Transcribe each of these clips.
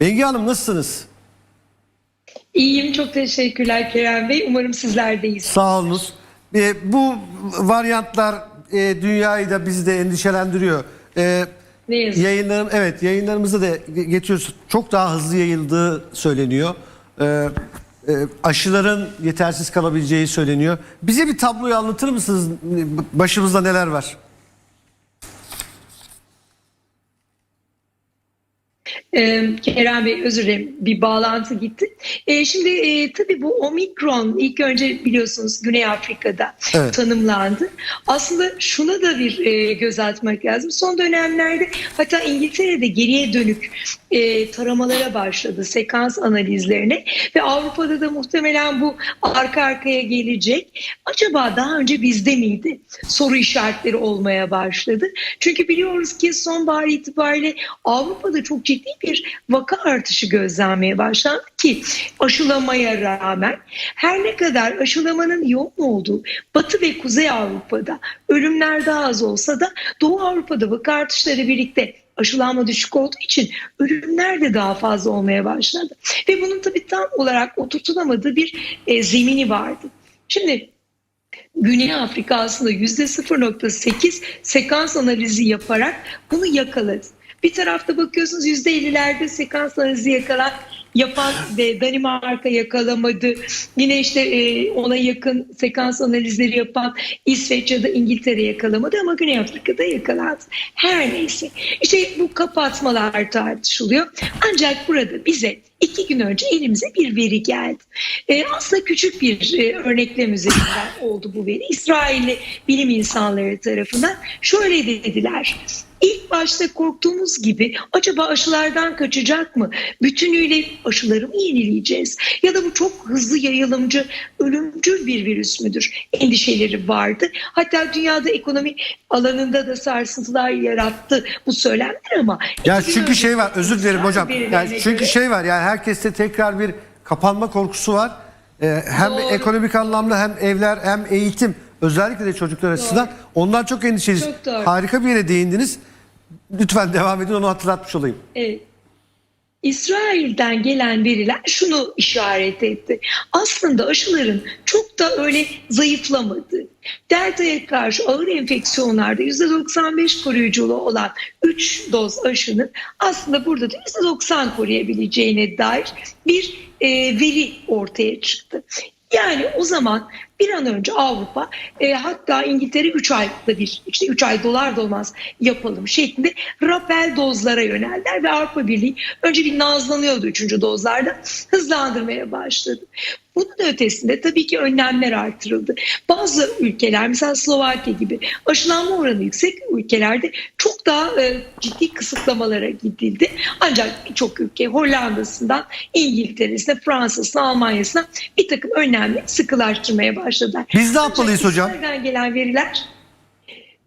Bengi Hanım nasılsınız? İyiyim, çok teşekkürler Kerem Bey. Umarım sizler de iyisiniz. Sağ olunuz. E, bu varyantlar e, dünyayı da bizi de endişelendiriyor. E, Ne yazık. yayınlarım evet yayınlarımızda da geçiyoruz. Çok daha hızlı yayıldığı söyleniyor. E, e, aşıların yetersiz kalabileceği söyleniyor. Bize bir tabloyu anlatır mısınız? Başımızda neler var? Ee, Kerem Bey özür dilerim bir bağlantı gitti. Ee, şimdi e, tabii bu omikron ilk önce biliyorsunuz Güney Afrika'da Evet. tanımlandı. Aslında şuna da bir e, göz atmak lazım. Son dönemlerde hatta İngiltere'de geriye dönük e, taramalara başladı sekans analizlerine ve Avrupa'da da muhtemelen bu arka arkaya gelecek. Acaba daha önce bizde miydi? Soru işaretleri olmaya başladı. Çünkü biliyoruz ki sonbahar itibariyle Avrupa'da çok ciddi bir vaka artışı gözlenmeye başlandı ki aşılamaya rağmen her ne kadar aşılamanın yoğun olduğu Batı ve Kuzey Avrupa'da ölümler daha az olsa da Doğu Avrupa'da vaka artışları birlikte aşılanma düşük olduğu için ölümler de daha fazla olmaya başladı. Ve bunun tabii tam olarak oturtulamadığı bir e, zemini vardı. Şimdi Güney Afrika aslında %0.8 sekans analizi yaparak bunu yakaladı. Bir tarafta bakıyorsunuz %50'lerde sekans analizi yakalan yapan ve Danimarka yakalamadı. Yine işte e, ona yakın sekans analizleri yapan İsveç ya da İngiltere yakalamadı ama Güney Afrika'da yakalandı. Her neyse. İşte bu kapatmalar tartışılıyor. Ancak burada bize iki gün önce elimize bir veri geldi. E, aslında küçük bir e, örneklem üzerinden oldu bu veri. İsrailli bilim insanları tarafından şöyle dediler. İlk başta korktuğumuz gibi acaba aşılardan kaçacak mı? Bütünüyle aşıları mı yenileyeceğiz? Ya da bu çok hızlı yayılımcı, ölümcül bir virüs müdür? Endişeleri vardı. Hatta dünyada ekonomi alanında da sarsıntılar yarattı bu söylemler ama... Ya çünkü şey var özür dilerim hocam. Yani çünkü şey var yani herkeste tekrar bir kapanma korkusu var. Ee, hem Doğru. ekonomik anlamda hem evler hem eğitim özellikle de çocuklar açısından ondan çok endişeliyiz. Çok doğru. Harika bir yere değindiniz. Lütfen devam edin onu hatırlatmış olayım. Evet. İsrail'den gelen veriler şunu işaret etti. Aslında aşıların çok da öyle zayıflamadı. Delta'ya karşı ağır enfeksiyonlarda %95 koruyuculuğu olan 3 doz aşının aslında burada da %90 koruyabileceğine dair bir e, veri ortaya çıktı. Yani o zaman bir an önce Avrupa e, hatta İngiltere 3 ayda bir işte 3 ay dolar dolmaz yapalım şeklinde rapel dozlara yöneldiler ve Avrupa Birliği önce bir nazlanıyordu 3. dozlarda hızlandırmaya başladı. Bunun ötesinde tabii ki önlemler artırıldı. Bazı ülkeler mesela Slovakya gibi aşılanma oranı yüksek ülkelerde çok daha e, ciddi kısıtlamalara gidildi. Ancak birçok ülke Hollanda'sından İngiltere'sine, Fransa'sına, Almanya'sına bir takım önlemleri sıkılaştırmaya başladılar. Biz ne yapmalıyız Ancak hocam? İsrail'den gelen veriler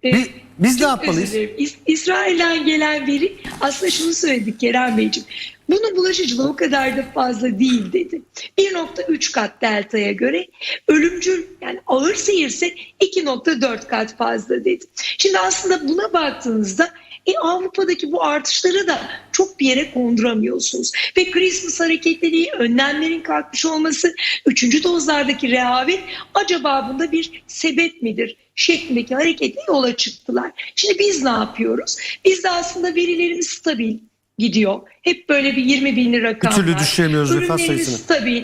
e, Biz, biz ne yapmalıyız? İs- İsrail'den gelen veri aslında şunu söyledik Kerem Beyciğim. Bunun bulaşıcılığı o kadar da fazla değil dedi. 1.3 kat delta'ya göre ölümcül yani ağır seyirse 2.4 kat fazla dedi. Şimdi aslında buna baktığınızda e, Avrupa'daki bu artışları da çok bir yere konduramıyorsunuz. Ve Christmas hareketleri, önlemlerin kalkmış olması, üçüncü dozlardaki rehavet acaba bunda bir sebep midir? şeklindeki hareketle yola çıktılar. Şimdi biz ne yapıyoruz? Biz de aslında verilerimiz stabil gidiyor. Hep böyle bir 20 bin rakam türlü var. düşüremiyoruz vefat Ürünlerimiz sayısını. stabil.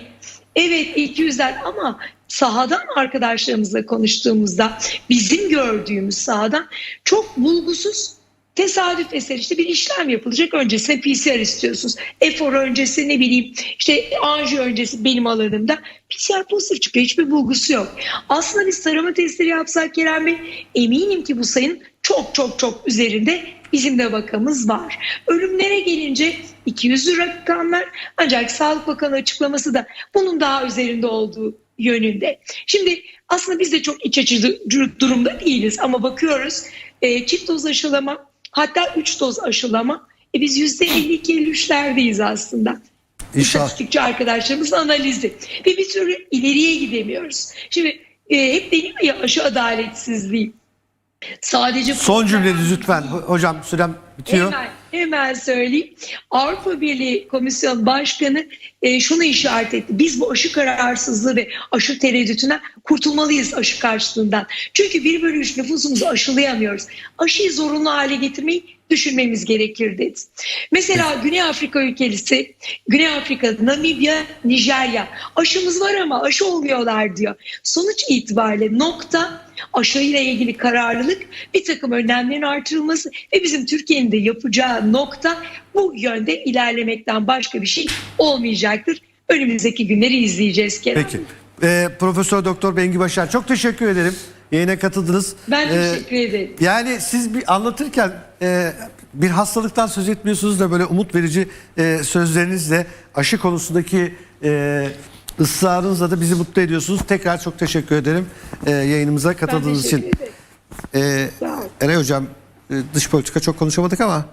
Evet 200'ler ama sahadan arkadaşlarımızla konuştuğumuzda bizim gördüğümüz sahadan çok bulgusuz tesadüf eseri işte bir işlem yapılacak öncesinde PCR istiyorsunuz. Efor öncesi ne bileyim işte anji öncesi benim alanımda PCR pozitif çıkıyor hiçbir bulgusu yok. Aslında biz tarama testleri yapsak Kerem Bey eminim ki bu sayının çok çok çok üzerinde bizim de vakamız var. Ölümlere gelince 200 rakamlar ancak Sağlık Bakanı açıklaması da bunun daha üzerinde olduğu yönünde. Şimdi aslında biz de çok iç açıcı durumda değiliz ama bakıyoruz e, çift doz aşılama hatta 3 doz aşılama e, biz %52-53'lerdeyiz aslında. İstatistikçi arkadaşlarımızın analizi ve bir türlü ileriye gidemiyoruz. Şimdi e, hep deniyor ya aşı adaletsizliği. Sadece Son cümleniz lütfen. Ho- Hocam sürem bitiyor. Hemen, hemen söyleyeyim. Avrupa Birliği Komisyon Başkanı e, şunu işaret etti. Biz bu aşı kararsızlığı ve aşı tereddütünden kurtulmalıyız aşı karşıtlığından. Çünkü 1 bölü 3 nüfusumuzu aşılayamıyoruz. Aşıyı zorunlu hale getirmeyi düşünmemiz gerekir dedi. Mesela Güney Afrika ülkesi, Güney Afrika, Namibya, Nijerya aşımız var ama aşı olmuyorlar diyor. Sonuç itibariyle nokta aşıyla ilgili kararlılık, bir takım önlemlerin artırılması ve bizim Türkiye'nin de yapacağı nokta bu yönde ilerlemekten başka bir şey olmayacaktır. Önümüzdeki günleri izleyeceğiz Kerem. Peki. Ee, Profesör Doktor Bengi Başar çok teşekkür ederim. Yayına katıldınız. Ben Ee, teşekkür ederim. Yani siz bir anlatırken e, bir hastalıktan söz etmiyorsunuz da böyle umut verici e, sözlerinizle aşı konusundaki e, ısrarınızla da bizi mutlu ediyorsunuz. Tekrar çok teşekkür ederim e, yayınımıza katıldığınız teşekkür için. ederim. E. Eray Hocam e, dış politika çok konuşamadık ama